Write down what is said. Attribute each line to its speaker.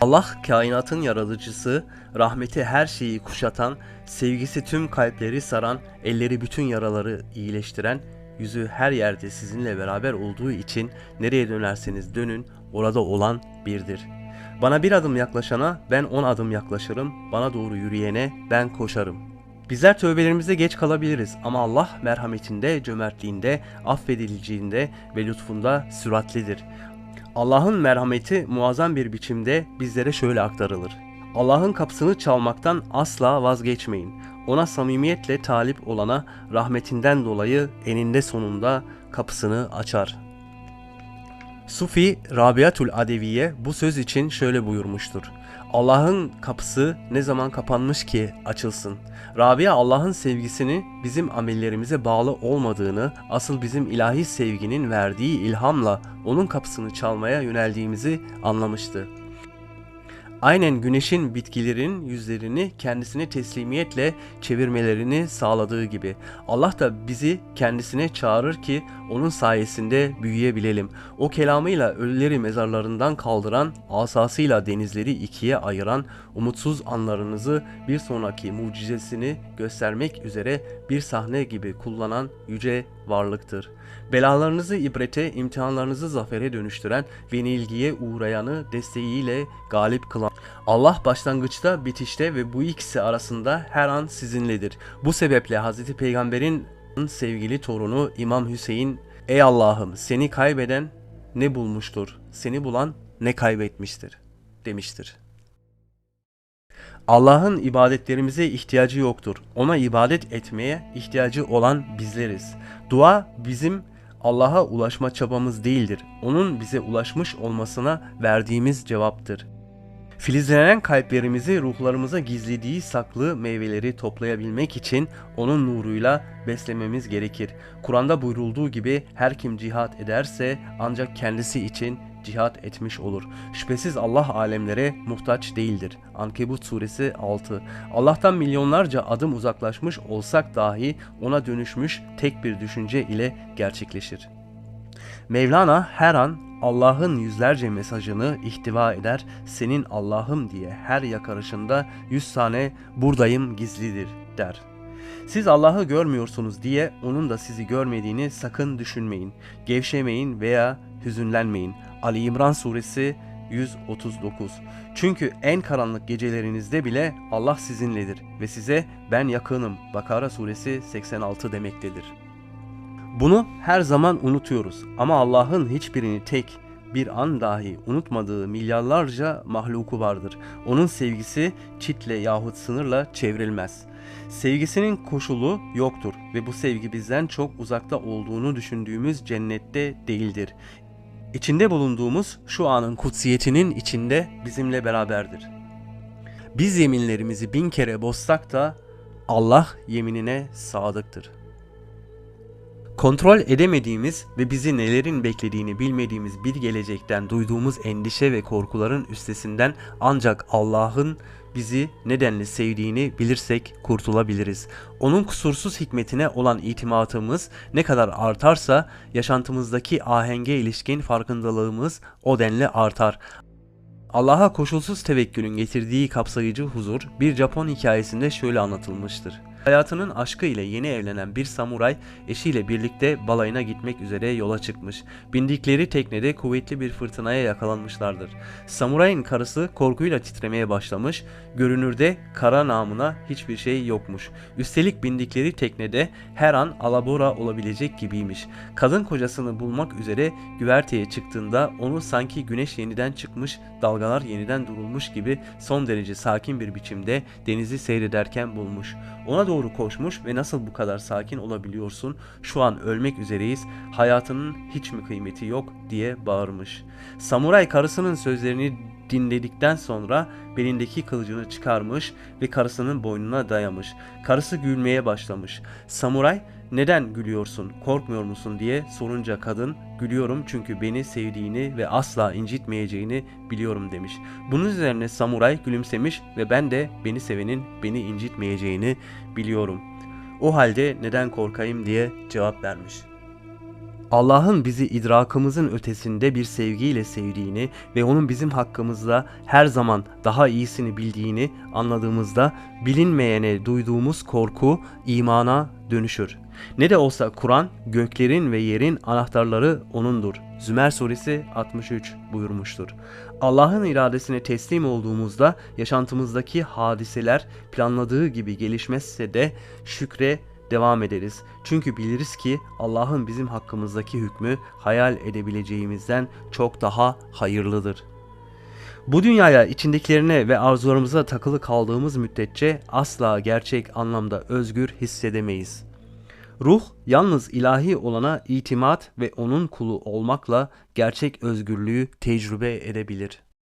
Speaker 1: Allah kainatın yaratıcısı, rahmeti her şeyi kuşatan, sevgisi tüm kalpleri saran, elleri bütün yaraları iyileştiren, yüzü her yerde sizinle beraber olduğu için nereye dönerseniz dönün orada olan birdir. Bana bir adım yaklaşana ben on adım yaklaşırım, bana doğru yürüyene ben koşarım. Bizler tövbelerimize geç kalabiliriz ama Allah merhametinde, cömertliğinde, affedileceğinde ve lütfunda süratlidir. Allah'ın merhameti muazzam bir biçimde bizlere şöyle aktarılır. Allah'ın kapısını çalmaktan asla vazgeçmeyin. Ona samimiyetle talip olana rahmetinden dolayı eninde sonunda kapısını açar. Sufi Rabiatul Adeviye bu söz için şöyle buyurmuştur. Allah'ın kapısı ne zaman kapanmış ki açılsın. Rabia Allah'ın sevgisini bizim amellerimize bağlı olmadığını, asıl bizim ilahi sevginin verdiği ilhamla onun kapısını çalmaya yöneldiğimizi anlamıştı. Aynen güneşin bitkilerin yüzlerini kendisine teslimiyetle çevirmelerini sağladığı gibi Allah da bizi kendisine çağırır ki onun sayesinde büyüyebilelim. O kelamıyla ölüleri mezarlarından kaldıran, asasıyla denizleri ikiye ayıran, umutsuz anlarınızı bir sonraki mucizesini göstermek üzere bir sahne gibi kullanan yüce varlıktır. Belalarınızı ibrete, imtihanlarınızı zafere dönüştüren ve yenilgiye uğrayanı desteğiyle galip kılan. Allah başlangıçta, bitişte ve bu ikisi arasında her an sizinledir. Bu sebeple Hz. Peygamber'in sevgili torunu İmam Hüseyin, Ey Allah'ım seni kaybeden ne bulmuştur, seni bulan ne kaybetmiştir demiştir. Allah'ın ibadetlerimize ihtiyacı yoktur. Ona ibadet etmeye ihtiyacı olan bizleriz. Dua bizim Allah'a ulaşma çabamız değildir. Onun bize ulaşmış olmasına verdiğimiz cevaptır. Filizlenen kalplerimizi ruhlarımıza gizlediği saklı meyveleri toplayabilmek için onun nuruyla beslememiz gerekir. Kur'an'da buyurulduğu gibi her kim cihat ederse ancak kendisi için cihat etmiş olur. Şüphesiz Allah alemlere muhtaç değildir. Ankebut suresi 6. Allah'tan milyonlarca adım uzaklaşmış olsak dahi ona dönüşmüş tek bir düşünce ile gerçekleşir. Mevlana her an Allah'ın yüzlerce mesajını ihtiva eder, senin Allah'ım diye her yakarışında yüz tane buradayım gizlidir der. Siz Allah'ı görmüyorsunuz diye onun da sizi görmediğini sakın düşünmeyin. Gevşemeyin veya hüzünlenmeyin. Ali İmran suresi 139. Çünkü en karanlık gecelerinizde bile Allah sizinledir ve size ben yakınım. Bakara suresi 86 demektedir. Bunu her zaman unutuyoruz ama Allah'ın hiçbirini tek bir an dahi unutmadığı milyarlarca mahluku vardır. Onun sevgisi çitle yahut sınırla çevrilmez. Sevgisinin koşulu yoktur ve bu sevgi bizden çok uzakta olduğunu düşündüğümüz cennette değildir. İçinde bulunduğumuz şu anın kutsiyetinin içinde bizimle beraberdir. Biz yeminlerimizi bin kere bozsak da Allah yeminine sadıktır. Kontrol edemediğimiz ve bizi nelerin beklediğini bilmediğimiz bir gelecekten duyduğumuz endişe ve korkuların üstesinden ancak Allah'ın bizi nedenli sevdiğini bilirsek kurtulabiliriz. Onun kusursuz hikmetine olan itimatımız ne kadar artarsa yaşantımızdaki ahenge ilişkin farkındalığımız o denli artar. Allah'a koşulsuz tevekkülün getirdiği kapsayıcı huzur bir Japon hikayesinde şöyle anlatılmıştır. Hayatının aşkı ile yeni evlenen bir samuray eşiyle birlikte balayına gitmek üzere yola çıkmış. Bindikleri teknede kuvvetli bir fırtınaya yakalanmışlardır. Samurayın karısı korkuyla titremeye başlamış, görünürde kara namına hiçbir şey yokmuş. Üstelik bindikleri teknede her an alabora olabilecek gibiymiş. Kadın kocasını bulmak üzere güverteye çıktığında onu sanki güneş yeniden çıkmış, dalgalar yeniden durulmuş gibi son derece sakin bir biçimde denizi seyrederken bulmuş. Ona doğru koşmuş ve nasıl bu kadar sakin olabiliyorsun? Şu an ölmek üzereyiz. Hayatının hiç mi kıymeti yok diye bağırmış. Samuray karısının sözlerini dinledikten sonra belindeki kılıcını çıkarmış ve karısının boynuna dayamış. Karısı gülmeye başlamış. Samuray neden gülüyorsun, korkmuyor musun diye sorunca kadın gülüyorum çünkü beni sevdiğini ve asla incitmeyeceğini biliyorum demiş. Bunun üzerine samuray gülümsemiş ve ben de beni sevenin beni incitmeyeceğini biliyorum. O halde neden korkayım diye cevap vermiş. Allah'ın bizi idrakımızın ötesinde bir sevgiyle sevdiğini ve onun bizim hakkımızda her zaman daha iyisini bildiğini anladığımızda bilinmeyene duyduğumuz korku imana dönüşür. Ne de olsa Kur'an göklerin ve yerin anahtarları onundur. Zümer suresi 63 buyurmuştur. Allah'ın iradesine teslim olduğumuzda yaşantımızdaki hadiseler planladığı gibi gelişmezse de şükre devam ederiz. Çünkü biliriz ki Allah'ın bizim hakkımızdaki hükmü hayal edebileceğimizden çok daha hayırlıdır. Bu dünyaya içindekilerine ve arzularımıza takılı kaldığımız müddetçe asla gerçek anlamda özgür hissedemeyiz. Ruh yalnız ilahi olana itimat ve onun kulu olmakla gerçek özgürlüğü tecrübe edebilir.